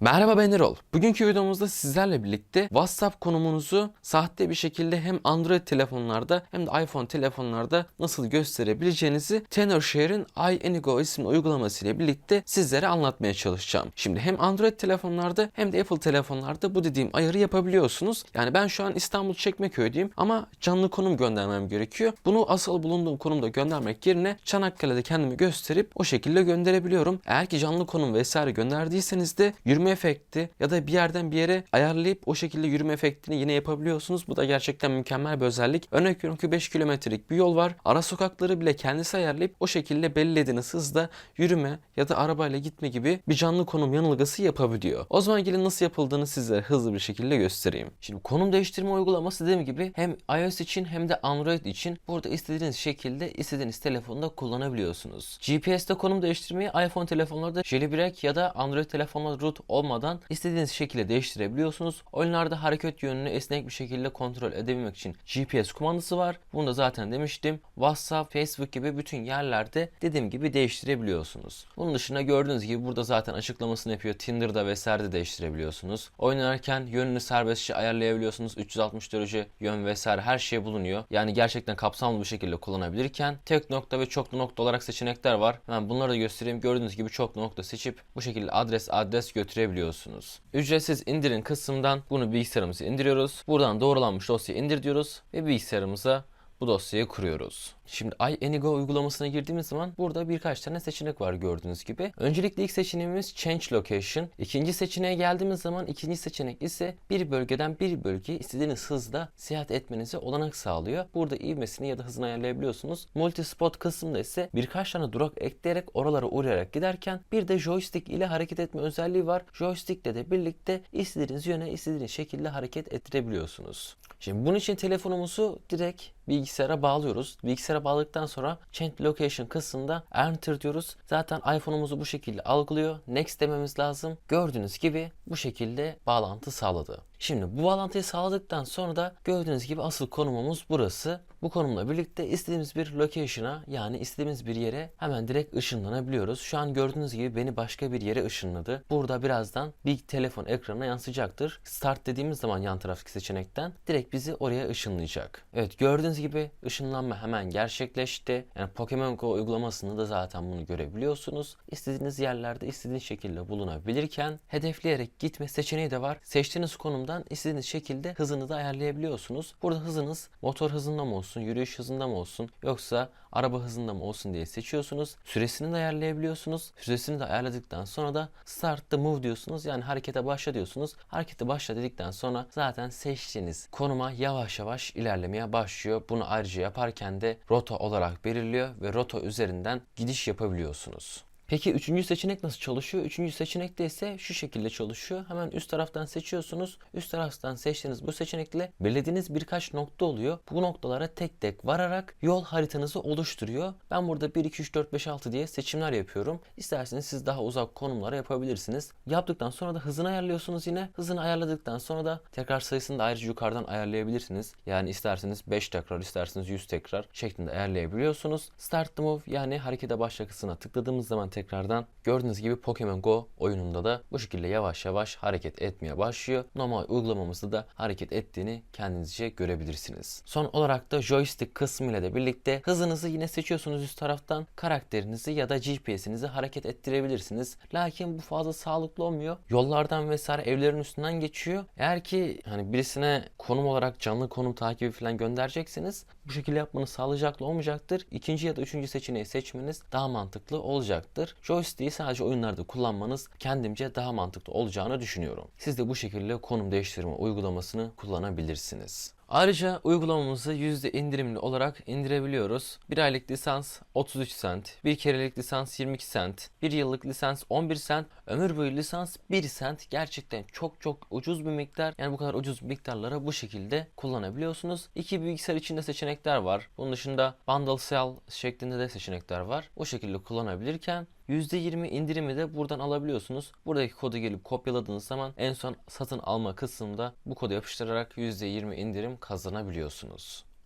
Merhaba ben Erol. Bugünkü videomuzda sizlerle birlikte WhatsApp konumunuzu sahte bir şekilde hem Android telefonlarda hem de iPhone telefonlarda nasıl gösterebileceğinizi TenorShare'in iAnyGo isimli uygulaması ile birlikte sizlere anlatmaya çalışacağım. Şimdi hem Android telefonlarda hem de Apple telefonlarda bu dediğim ayarı yapabiliyorsunuz. Yani ben şu an İstanbul Çekmeköy'deyim ama canlı konum göndermem gerekiyor. Bunu asıl bulunduğum konumda göndermek yerine Çanakkale'de kendimi gösterip o şekilde gönderebiliyorum. Eğer ki canlı konum vesaire gönderdiyseniz de yürüme efekti ya da bir yerden bir yere ayarlayıp o şekilde yürüme efektini yine yapabiliyorsunuz. Bu da gerçekten mükemmel bir özellik. Örnek veriyorum ki 5 kilometrelik bir yol var. Ara sokakları bile kendisi ayarlayıp o şekilde belirlediğiniz hızda yürüme ya da arabayla gitme gibi bir canlı konum yanılgısı yapabiliyor. O zaman gelin nasıl yapıldığını size hızlı bir şekilde göstereyim. Şimdi konum değiştirme uygulaması dediğim gibi hem iOS için hem de Android için burada istediğiniz şekilde istediğiniz telefonda kullanabiliyorsunuz. GPS'te konum değiştirmeyi iPhone telefonlarda jailbreak ya da Android telefonlarda root olmadan istediğiniz şekilde değiştirebiliyorsunuz. Oyunlarda hareket yönünü esnek bir şekilde kontrol edebilmek için GPS kumandası var. Bunu da zaten demiştim. WhatsApp, Facebook gibi bütün yerlerde dediğim gibi değiştirebiliyorsunuz. Bunun dışında gördüğünüz gibi burada zaten açıklamasını yapıyor. Tinder'da vesaire de değiştirebiliyorsunuz. Oynarken yönünü serbestçe ayarlayabiliyorsunuz. 360 derece yön vesaire her şey bulunuyor. Yani gerçekten kapsamlı bir şekilde kullanabilirken tek nokta ve çoklu nokta olarak seçenekler var. Hemen bunları da göstereyim. Gördüğünüz gibi çoklu nokta seçip bu şekilde adres adres götürebiliyorsunuz. Ücretsiz indirin kısmından bunu bilgisayarımıza indiriyoruz. Buradan doğrulanmış dosyayı indir diyoruz ve bilgisayarımıza bu dosyayı kuruyoruz. Şimdi iAnyGo uygulamasına girdiğimiz zaman burada birkaç tane seçenek var gördüğünüz gibi. Öncelikle ilk seçeneğimiz Change Location. İkinci seçeneğe geldiğimiz zaman ikinci seçenek ise bir bölgeden bir bölgeye istediğiniz hızda seyahat etmenize olanak sağlıyor. Burada ivmesini ya da hızını ayarlayabiliyorsunuz. Multispot kısmında ise birkaç tane durak ekleyerek oralara uğrayarak giderken bir de joystick ile hareket etme özelliği var. Joystick ile de birlikte istediğiniz yöne istediğiniz şekilde hareket ettirebiliyorsunuz. Şimdi bunun için telefonumuzu direkt bilgisayara bağlıyoruz. Bilgisayara bağladıktan sonra Change Location kısmında Enter diyoruz. Zaten iPhone'umuzu bu şekilde algılıyor. Next dememiz lazım. Gördüğünüz gibi bu şekilde bağlantı sağladı. Şimdi bu bağlantıyı sağladıktan sonra da gördüğünüz gibi asıl konumumuz burası. Bu konumla birlikte istediğimiz bir location'a yani istediğimiz bir yere hemen direkt ışınlanabiliyoruz. Şu an gördüğünüz gibi beni başka bir yere ışınladı. Burada birazdan bir telefon ekranına yansıyacaktır. Start dediğimiz zaman yan taraftaki seçenekten direkt bizi oraya ışınlayacak. Evet gördüğünüz gibi ışınlanma hemen gerçekleşti. Yani Pokemon Go uygulamasında da zaten bunu görebiliyorsunuz. İstediğiniz yerlerde istediğiniz şekilde bulunabilirken hedefleyerek gitme seçeneği de var. Seçtiğiniz konumdan istediğiniz şekilde hızını da ayarlayabiliyorsunuz. Burada hızınız motor hızında mı olsun, yürüyüş hızında mı olsun yoksa araba hızında mı olsun diye seçiyorsunuz. Süresini de ayarlayabiliyorsunuz. Süresini de ayarladıktan sonra da start the move diyorsunuz. Yani harekete başla diyorsunuz. Harekete başla dedikten sonra zaten seçtiğiniz konuma yavaş yavaş ilerlemeye başlıyor. Bunu ayrıca yaparken de rota olarak belirliyor ve rota üzerinden gidiş yapabiliyorsunuz. Peki üçüncü seçenek nasıl çalışıyor? Üçüncü seçenekte ise şu şekilde çalışıyor. Hemen üst taraftan seçiyorsunuz. Üst taraftan seçtiğiniz bu seçenekle belirlediğiniz birkaç nokta oluyor. Bu noktalara tek tek vararak yol haritanızı oluşturuyor. Ben burada 1, 2, 3, 4, 5, 6 diye seçimler yapıyorum. İsterseniz siz daha uzak konumlara yapabilirsiniz. Yaptıktan sonra da hızını ayarlıyorsunuz yine. Hızını ayarladıktan sonra da tekrar sayısını da ayrıca yukarıdan ayarlayabilirsiniz. Yani isterseniz 5 tekrar, isterseniz 100 tekrar şeklinde ayarlayabiliyorsunuz. Start the move yani harekete başla kısmına tıkladığımız zaman tekrardan gördüğünüz gibi Pokemon Go oyununda da bu şekilde yavaş yavaş hareket etmeye başlıyor. Normal uygulamamızda da hareket ettiğini kendinizce görebilirsiniz. Son olarak da joystick kısmı ile de birlikte hızınızı yine seçiyorsunuz üst taraftan. Karakterinizi ya da GPS'inizi hareket ettirebilirsiniz. Lakin bu fazla sağlıklı olmuyor. Yollardan vesaire evlerin üstünden geçiyor. Eğer ki hani birisine konum olarak canlı konum takibi falan gönderecekseniz bu şekilde yapmanız sağlayacaklı olmayacaktır. İkinci ya da üçüncü seçeneği seçmeniz daha mantıklı olacaktır. Joystick'i sadece oyunlarda kullanmanız kendimce daha mantıklı olacağını düşünüyorum. Siz de bu şekilde konum değiştirme uygulamasını kullanabilirsiniz. Ayrıca uygulamamızı yüzde indirimli olarak indirebiliyoruz. Bir aylık lisans 33 sent, bir kerelik lisans 22 sent, bir yıllık lisans 11 sent, ömür boyu lisans 1 sent. Gerçekten çok çok ucuz bir miktar. Yani bu kadar ucuz miktarlara bu şekilde kullanabiliyorsunuz. İki bilgisayar içinde seçenekler var. Bunun dışında bundle sell şeklinde de seçenekler var. O şekilde kullanabilirken %20 indirimi de buradan alabiliyorsunuz. Buradaki kodu gelip kopyaladığınız zaman en son satın alma kısmında bu kodu yapıştırarak %20 indirim kazanabiliyorsunuz.